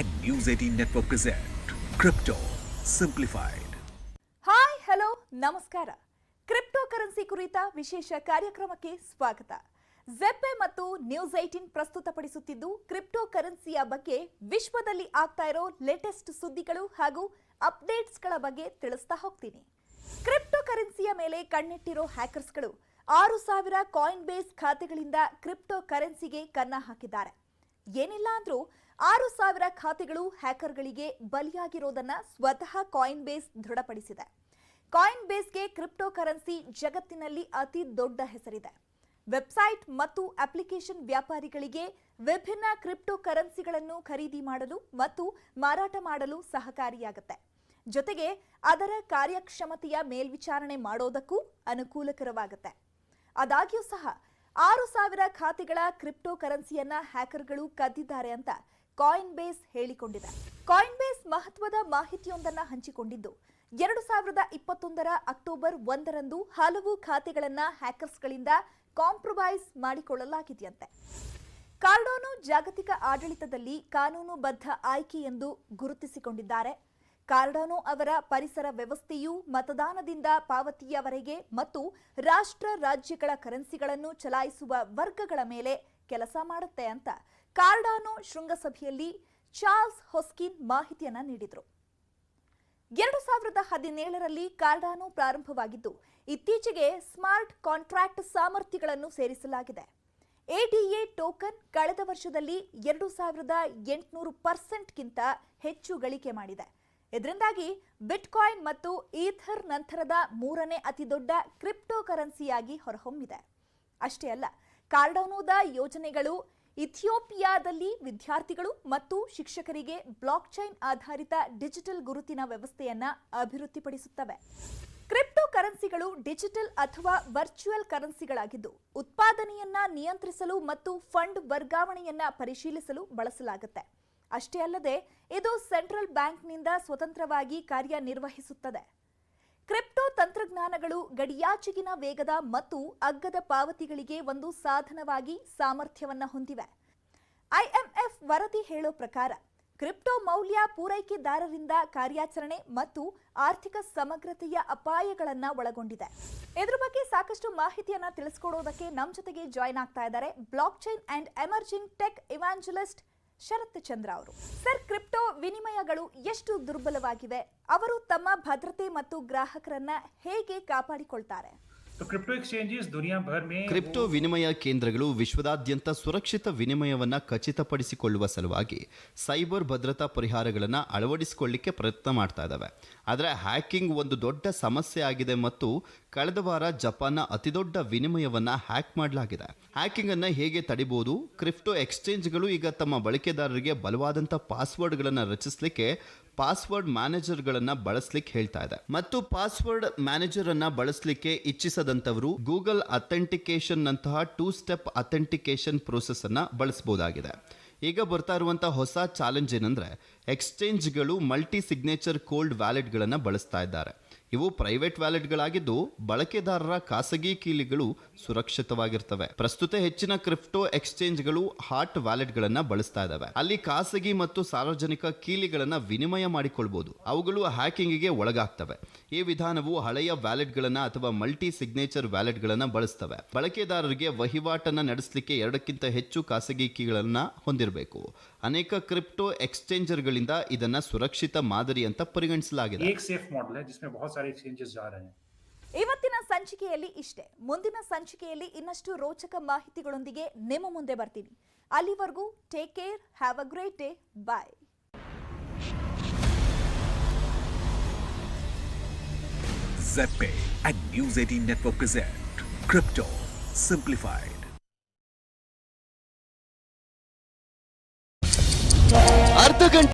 and News 18 Network present Crypto Simplified. Hi hello ನಮಸ್ಕಾರ cryptocurrency ಕುರಿತ ವಿಶೇಷ ಕಾರ್ಯಕ್ರಮಕ್ಕೆ ಸ್ವಾಗತ. ಜೆಪ್ಪೆ ಮತ್ತು ನ್ಯೂಸ್ ಏಟೀನ್ ಪ್ರಸ್ತುತಪಡಿಸುತ್ತಿದ್ದು ಕ್ರಿಪ್ಟೋ ಕರೆನ್ಸಿಯ ಬಗ್ಗೆ ವಿಶ್ವದಲ್ಲಿ ಆಗ್ತಾ ಇರೋ ಲೇಟೆಸ್ಟ್ ಸುದ್ದಿಗಳು ಹಾಗೂ ಅಪ್ಡೇಟ್ಸ್ಗಳ ಬಗ್ಗೆ ತಿಳಿಸ್ತಾ ಹೋಗ್ತೀನಿ. ಕ್ರಿಪ್ಟೋ ಕರೆನ್ಸಿಯ ಮೇಲೆ ಕಣ್ಣಿಟ್ಟಿರೋ ಹ್ಯಾಕರ್ಸ್ಗಳು ಆರು ಸಾವಿರ ಕಾಯಿನ್ ಬೇಸ್ ಖಾತೆಗಳಿಂದ ಕ್ರಿಪ್ಟೋ ಕರೆನ್ಸಿಗೆ ಕನ್ನ ಹಾಕಿದ್ದಾರೆ. ಏನಿಲ್ಲ ಅಂದ್ರೂ ಆರು ಸಾವಿರ ಖಾತೆಗಳು ಹ್ಯಾಕರ್ಗಳಿಗೆ ಬಲಿಯಾಗಿರೋದನ್ನ ಸ್ವತಃ ಕಾಯಿನ್ ಬೇಸ್ ದೃಢಪಡಿಸಿದೆ. ಕಾಯಿನ್ ಬೇಸ್ಗೆ ಕ್ರಿಪ್ಟೋ ಕರೆನ್ಸಿ ಜಗತ್ತಿನಲ್ಲಿ ಅತಿ ದೊಡ್ಡ ಹೆಸರಿದೆ. ವೆಬ್ಸೈಟ್ ಮತ್ತು ಅಪ್ಲಿಕೇಶನ್ ವ್ಯಾಪಾರಿಗಳಿಗೆ ವಿಭಿನ್ನ ಕ್ರಿಪ್ಟೋ ಕರೆನ್ಸಿಗಳನ್ನು ಖರೀದಿ ಮಾಡಲು ಮತ್ತು ಮಾರಾಟ ಮಾಡಲು ಸಹಕಾರಿಯಾಗುತ್ತೆ. ಜೊತೆಗೆ ಅದರ ಕಾರ್ಯಕ್ಷಮತೆಯ ಮೇಲ್ವಿಚಾರಣೆ ಮಾಡೋದಕ್ಕೂ ಅನುಕೂಲಕರವಾಗುತ್ತೆ. ಆದಾಗ್ಯೂ ಸಹ ಆರು ಸಾವಿರ ಖಾತೆಗಳ ಕ್ರಿಪ್ಟೋ ಕರೆನ್ಸಿಯನ್ನ ಹ್ಯಾಕರ್ಗಳು ಕದ್ದಿದ್ದಾರೆ ಅಂತ ಕಾಯಿನ್ ಬೇಸ್ ಹೇಳಿಕೊಂಡಿದೆ. ಕಾಯಿನ್ ಬೇಸ್ ಮಹತ್ವದ ಮಾಹಿತಿಯೊಂದನ್ನು ಹಂಚಿಕೊಂಡಿದ್ದು, ಎರಡು ಸಾವಿರದ ಇಪ್ಪತ್ತೊಂದರ ಅಕ್ಟೋಬರ್ ಒಂದರಂದು ಹಲವು ಖಾತೆಗಳನ್ನು ಹ್ಯಾಕರ್ಸ್ಗಳಿಂದ ಕಾಂಪ್ರಮೈಸ್ ಮಾಡಿಕೊಳ್ಳಲಾಗಿದೆಯಂತೆ. ಕಾರ್ಡೋನು ಜಾಗತಿಕ ಆಡಳಿತದಲ್ಲಿ ಕಾನೂನುಬದ್ಧ ಆಯ್ಕೆ ಎಂದು ಗುರುತಿಸಿಕೊಂಡಿದ್ದಾರೆ. ಕಾರ್ಡೋನೋ ಅವರ ಪರಿಸರ ವ್ಯವಸ್ಥೆಯು ಮತದಾನದಿಂದ ಪಾವತಿಯವರೆಗೆ ಮತ್ತು ರಾಷ್ಟ್ರ ರಾಜ್ಯಗಳ ಕರೆನ್ಸಿಗಳನ್ನು ಚಲಾಯಿಸುವ ವರ್ಗಗಳ ಮೇಲೆ ಕೆಲಸ ಮಾಡುತ್ತೆ ಅಂತ ಕಾರ್ಡಾನೋ ಶೃಂಗಸಭೆಯಲ್ಲಿ ಚಾರ್ಲ್ಸ್ ಹೊಸ್ಕಿನ್ ಮಾಹಿತಿಯನ್ನ ನೀಡಿದರು. ಎರಡು ಸಾವಿರದ ಹದಿನೇಳರಲ್ಲಿ ಕಾರ್ಡಾನೋ ಪ್ರಾರಂಭವಾಗಿದ್ದು, ಇತ್ತೀಚೆಗೆ ಸ್ಮಾರ್ಟ್ ಕಾಂಟ್ರಾಕ್ಟ್ ಸಾಮರ್ಥ್ಯಗಳನ್ನು ಸೇರಿಸಲಾಗಿದೆ. ಎಡಿಎ ಟೋಕನ್ ಕಳೆದ ವರ್ಷದಲ್ಲಿ ಎರಡು ಸಾವಿರದ ಎಂಟುನೂರು ಪರ್ಸೆಂಟ್ಗಿಂತ ಹೆಚ್ಚು ಗಳಿಕೆ ಮಾಡಿದೆ. ಇದರಿಂದಾಗಿ ಬಿಟ್ಕಾಯಿನ್ ಮತ್ತು ಈಥರ್ ನಂತರದ ಮೂರನೇ ಅತಿದೊಡ್ಡ ಕ್ರಿಪ್ಟೋ ಕರೆನ್ಸಿಯಾಗಿ ಹೊರಹೊಮ್ಮಿದೆ. ಅಷ್ಟೇ ಅಲ್ಲ ಕಾರ್ಡೋನೋದ ಯೋಜನೆಗಳು ಇಥಿಯೋಪಿಯಾದಲ್ಲಿ ವಿದ್ಯಾರ್ಥಿಗಳು ಮತ್ತು ಶಿಕ್ಷಕರಿಗೆ ಬ್ಲಾಕ್ ಚೈನ್ ಆಧಾರಿತ ಡಿಜಿಟಲ್ ಗುರುತಿನ ವ್ಯವಸ್ಥೆಯನ್ನ ಅಭಿವೃದ್ಧಿಪಡಿಸುತ್ತವೆ. ಕ್ರಿಪ್ಟೋ ಕರೆನ್ಸಿಗಳು ಡಿಜಿಟಲ್ ಅಥವಾ ವರ್ಚುವಲ್ ಕರೆನ್ಸಿಗಳಾಗಿದ್ದು, ಉತ್ಪಾದನೆಯನ್ನ ನಿಯಂತ್ರಿಸಲು ಮತ್ತು ಫಂಡ್ ವರ್ಗಾವಣೆಯನ್ನ ಪರಿಶೀಲಿಸಲು ಬಳಸಲಾಗುತ್ತೆ. ಅಷ್ಟೇ ಅಲ್ಲದೆ ಇದು ಸೆಂಟ್ರಲ್ ಬ್ಯಾಂಕ್ನಿಂದ ಸ್ವತಂತ್ರವಾಗಿ ಕಾರ್ಯನಿರ್ವಹಿಸುತ್ತದೆ. ಕ್ರಿಪ್ಟೋ ತಂತ್ರಜ್ಞಾನಗಳು ಗಡಿಯಾಚೆಗಿನ ವೇಗದ ಮತ್ತು ಅಗ್ಗದ ಪಾವತಿಗಳಿಗೆ ಒಂದು ಸಾಧನವಾಗಿ ಸಾಮರ್ಥ್ಯವನ್ನು ಹೊಂದಿವೆ. ಐಎಂಎಫ್ ವರದಿ ಹೇಳೋ ಪ್ರಕಾರ, ಕ್ರಿಪ್ಟೋ ಮೌಲ್ಯ ಪೂರೈಕೆದಾರರಿಂದ ಕಾರ್ಯಾಚರಣೆ ಮತ್ತು ಆರ್ಥಿಕ ಸಮಗ್ರತೆಯ ಅಪಾಯಗಳನ್ನು ಒಳಗೊಂಡಿದೆ. ಇದ್ರ ಬಗ್ಗೆ ಸಾಕಷ್ಟು ಮಾಹಿತಿಯನ್ನು ತಿಳಿಸ್ಕೊಡೋದಕ್ಕೆ ನಮ್ಮ ಜೊತೆಗೆ ಜಾಯ್ನ್ ಆಗ್ತಾ ಇದ್ದಾರೆ. Blockchain and emerging tech evangelist Sharath Chandra ಅವರು. ಸರ್, ಕ್ರಿಪ್ಟೋ ವಿನಿಮಯಗಳು ಎಷ್ಟು ದುರ್ಬಲವಾಗಿವೆ? ಅವರು ತಮ್ಮ ಭದ್ರತೆ ಮತ್ತು ಗ್ರಾಹಕರನ್ನ ಹೇಗೆ ಕಾಪಾಡಿಕೊಳ್ತಾರೆ? तो क्रिप्टो एक्सचेंजेस दुनिया भर में ಕ್ರಿಪ್ಟೋ ವಿನಿಮಯ ಕೇಂದ್ರಗಳು ವಿಶ್ವದಾದ್ಯಂತ ಸುರಕ್ಷಿತ ವಿನಿಮಯವನ್ನು ಖಚಿತಪಡಿಸಿಕೊಳ್ಳುವ ಸಲುವಾಗಿ ಸೈಬರ್ ಭದ್ರತಾ ಪರಿಹಾರಗಳನ್ನು ಅಳವಡಿಸಿಕೊಳ್ಳಿಕ್ಕೆ ಪ್ರಯತ್ನ ಮಾಡ್ತಾ ಇದ್ದಾವೆ ಆದರೆ ಹ್ಯಾಕಿಂಗ್ ಒಂದು ದೊಡ್ಡ ಸಮಸ್ಯೆ ಆಗಿದೆ ಮತ್ತು ಕಳೆದ ವಾರ ಜಪಾನ್ನ ಅತಿದೊಡ್ಡ ವಿನಿಮಯವನ್ನು ಹ್ಯಾಕ್ ಮಾಡಲಾಗಿದೆ ಹ್ಯಾಕಿಂಗ್ ಅನ್ನು ಹೇಗೆ ತಡಿಬಹುದು ಕ್ರಿಪ್ಟೋ ಎಕ್ಸ್ಚೇಂಜ್ಗಳು ಈಗ ತಮ್ಮ ಬಳಕೆದಾರರಿಗೆ ಬಲವಾದಂಥ ಪಾಸ್ವರ್ಡ್ಗಳನ್ನು ರಚಿಸಲಿಕ್ಕೆ ಪಾಸ್ವರ್ಡ್ ಮ್ಯಾನೇಜರ್ಗಳನ್ನು ಬಳಸಲಿಕ್ಕೆ ಹೇಳ್ತಾ ಇದೆ ಮತ್ತು ಪಾಸ್ವರ್ಡ್ ಮ್ಯಾನೇಜರ್ ಅನ್ನ ಬಳಸಲಿಕ್ಕೆ ಇಚ್ಛಿಸದಂತವರು ಗೂಗಲ್ ಅಥೆಂಟಿಕೇಶನ್ ನಂತಹ ಟೂ ಸ್ಟೆಪ್ ಅಥೆಂಟಿಕೇಶನ್ ಪ್ರೋಸೆಸ್ ಅನ್ನ ಬಳಸಬಹುದಾಗಿದೆ ಈಗ ಬರ್ತಾ ಇರುವಂತಹ ಹೊಸ ಚಾಲೆಂಜ್ ಏನಂದ್ರೆ, ಎಕ್ಸ್ಚೇಂಜ್ಗಳು ಮಲ್ಟಿ ಸಿಗ್ನೇಚರ್ ಕೋಲ್ಡ್ ವ್ಯಾಲೆಟ್ಗಳನ್ನು ಬಳಸ್ತಾ ಇದ್ದಾರೆ. ಇವು ಪ್ರೈವೇಟ್ ವ್ಯಾಲೆಟ್ಗಳಾಗಿದ್ದು ಬಳಕೆದಾರರ ಖಾಸಗಿ ಕೀಲಿಗಳು ಸುರಕ್ಷಿತವಾಗಿರ್ತವೆ. ಪ್ರಸ್ತುತ ಹೆಚ್ಚಿನ ಕ್ರಿಪ್ಟೋ ಎಕ್ಸ್ಚೇಂಜ್ಗಳು ಹಾಟ್ ವ್ಯಾಲೆಟ್ಗಳನ್ನ ಬಳಸ್ತಾ ಇದಾವೆ. ಅಲ್ಲಿ ಖಾಸಗಿ ಮತ್ತು ಸಾರ್ವಜನಿಕ ಕೀಲಿಗಳನ್ನ ವಿನಿಮಯ ಮಾಡಿಕೊಳ್ಬಹುದು ಅವುಗಳು ಹ್ಯಾಕಿಂಗ್ಗೆ ಒಳಗಾಗ್ತವೆ. ಈ ವಿಧಾನವು ಹಳೆಯ ವ್ಯಾಲೆಟ್ಗಳನ್ನ ಅಥವಾ ಮಲ್ಟಿ ಸಿಗ್ನೇಚರ್ ವ್ಯಾಲೆಟ್ಗಳನ್ನ ಬಳಸ್ತವೆ. ಬಳಕೆದಾರರಿಗೆ ವಹಿವಾಟನ್ನ ನಡೆಸಲಿಕ್ಕೆ ಎರಡಕ್ಕಿಂತ ಹೆಚ್ಚು ಖಾಸಗಿ ಕೀಗಳನ್ನ ಹೊಂದಿರಬೇಕು. ಅನೇಕ ಕ್ರಿಪ್ಟೋ ಎಕ್ಸ್ಚೇಂಜರ್ಗಳಿಂದ ಇದನ್ನ ಸುರಕ್ಷಿತ ಮಾದರಿ ಅಂತ ಪರಿಗಣಿಸಲಾಗಿದೆ. ಸಾರಿ ಚೇಂಜಸ್ ಆ ರಹೆ ಇವತ್ತಿನ ಸಂಚಿಕೆಯಲ್ಲಿ ಇಷ್ಟೇ. ಮುಂದಿನ ಸಂಚಿಕೆಯಲ್ಲಿ ಇನ್ನಷ್ಟು ರೋಚಕ ಮಾಹಿತಿಗಳೊಂದಿಗೆ ನಿಮ್ಮ ಮುಂದೆ ಬರ್ತೀನಿ. ಅಲ್ಲಿವರೆಗೂ take care have a great day bye Zeppe and News 18 Network present Crypto Simplified.